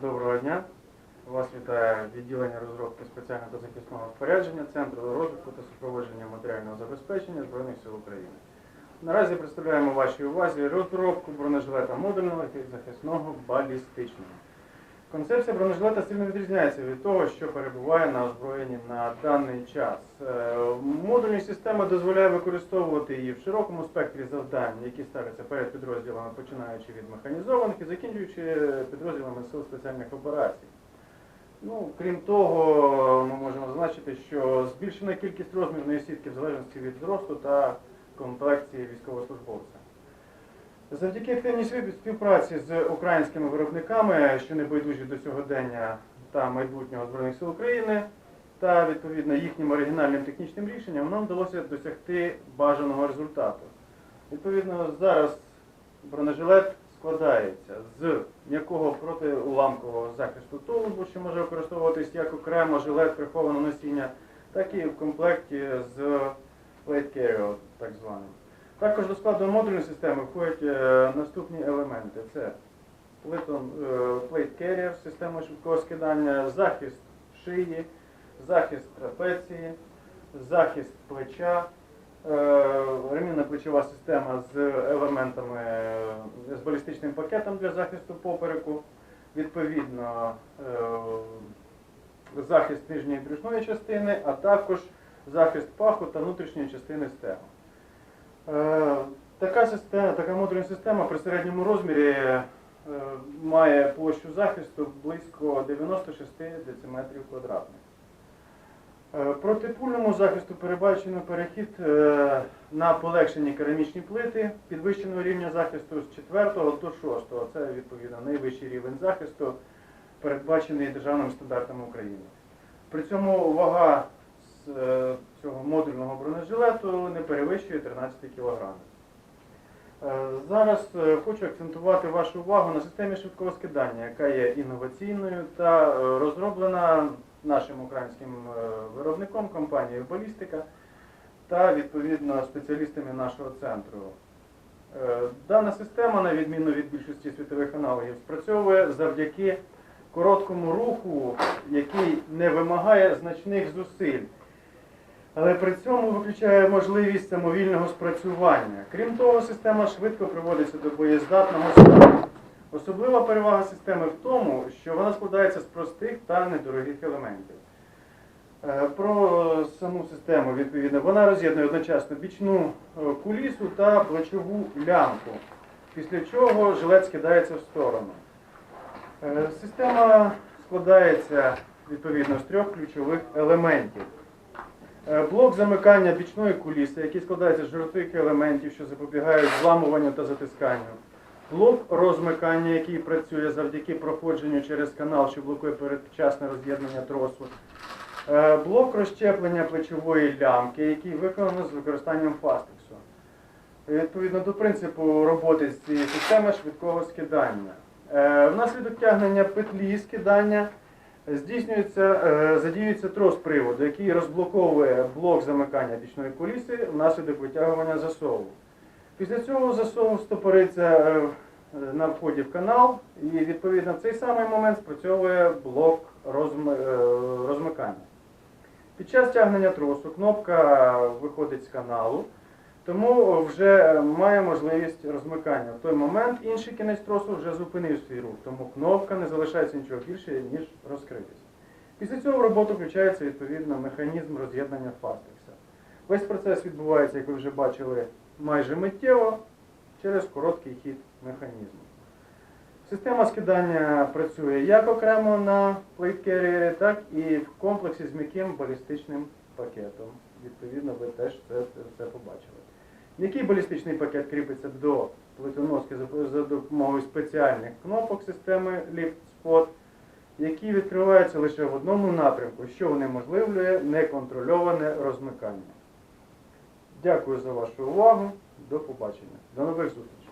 Доброго дня. Вас вітає відділення розробки спеціального та захисного спорядження Центру розвитку та супроводження матеріального забезпечення Збройних сил України. Наразі представляємо вашій увазі розробку бронежилета модульного і захисного балістичного. Концепція бронежилета сильно відрізняється від того, що перебуває на озброєнні на даний час. Е, Модульні системи дозволяє використовувати її в широкому спектрі завдань, які ставляться перед підрозділами, починаючи від механізованих і закінчуючи підрозділами сил спеціальних операцій. Ну, крім того, ми можемо зазначити, що збільшена кількість розмірної сітки в залежності від зросту та комплекції військовослужбовця. Завдяки активній співпраці з українськими виробниками, що не байдужі до сьогодення та майбутнього Збройних сил України, та відповідно їхнім оригінальним технічним рішенням нам вдалося досягти бажаного результату. Відповідно, зараз бронежилет складається з м'якого протиуламкового захисту тулубу, що може використовуватись як окремо жилет прихованого носіння, так і в комплекті з plate carrier, так званим. Також до складу модульної системи входять е, наступні елементи: це е, plate carrier, система швидкого скидання, захист шиї, захист трапеції, захист плеча, е, ремінна плечова система з елементами з балістичним пакетом для захисту попереку, відповідно е, захист нижньої брюшної частини, а також захист паху та внутрішньої частини стегу. Е, Така система, така модульна система при середньому розмірі е, має площу захисту близько 96 дециметрів квадратних. Е, Протипульному захисту передбачено перехід на полегшені керамічні плити підвищеного рівня захисту з 4 до 6. Це відповідно найвищий рівень захисту, передбачений державними стандартами України. При цьому вага цього модульного бронежилету не перевищує 13 кг. Зараз е, хочу акцентувати вашу увагу на системі швидкого скидання, яка є інноваційною та е, розроблена нашим українським е, виробником компанією Балістика та відповідно спеціалістами нашого центру. Е, Дана система, на відміну від більшості світових аналогів, спрацьовує завдяки короткому руху, який не вимагає значних зусиль але при цьому виключає можливість самовільного спрацювання. Крім того, система швидко приводиться до боєздатного стану. Особлива перевага системи в тому, що вона складається з простих та недорогих елементів. Е, Про саму систему, відповідно, вона роз'єднує одночасно бічну е, кулісу та плечову лямку, після чого жилет скидається в сторону. Е, Система складається відповідно з трьох ключових елементів. Е, Блок замикання бічної куліси, який складається з жорстких елементів, що запобігають зламуванню та затисканню. Блок розмикання, який працює завдяки проходженню через канал, що блокує передчасне роз'єднання тросу. Е, Блок розщеплення плечової лямки, який виконано з використанням фастексу. Відповідно до принципу роботи з цієї системи швидкого скидання. Е, Внаслідок тягнення петлі скидання здійснюється, е, задіюється трос приводу, який розблоковує блок замикання бічної куліси внаслідок витягування засову. Після цього засов стопориться е, на вході в канал, і відповідно в цей самий момент спрацьовує блок е, розмикання. Під час тягнення тросу кнопка виходить з каналу, тому вже має можливість розмикання. В той момент інший кінець тросу вже зупинив свій рух, тому кнопка не залишається нічого більше, ніж розкритися. Після цього в роботу включається відповідно механізм роз'єднання фастекса. Весь процес відбувається, як ви вже бачили, майже миттєво через короткий хід механізму. Система скидання працює як окремо на carrier, так і в комплексі з м'яким балістичним пакетом. Відповідно, ви теж це, це побачили. М'який балістичний пакет кріпиться до плитоноски за, допомогою спеціальних кнопок системи Lift Spot, які відкриваються лише в одному напрямку, що унеможливлює неконтрольоване розмикання. Дякую за вашу увагу. До побачення. До нових зустрічей.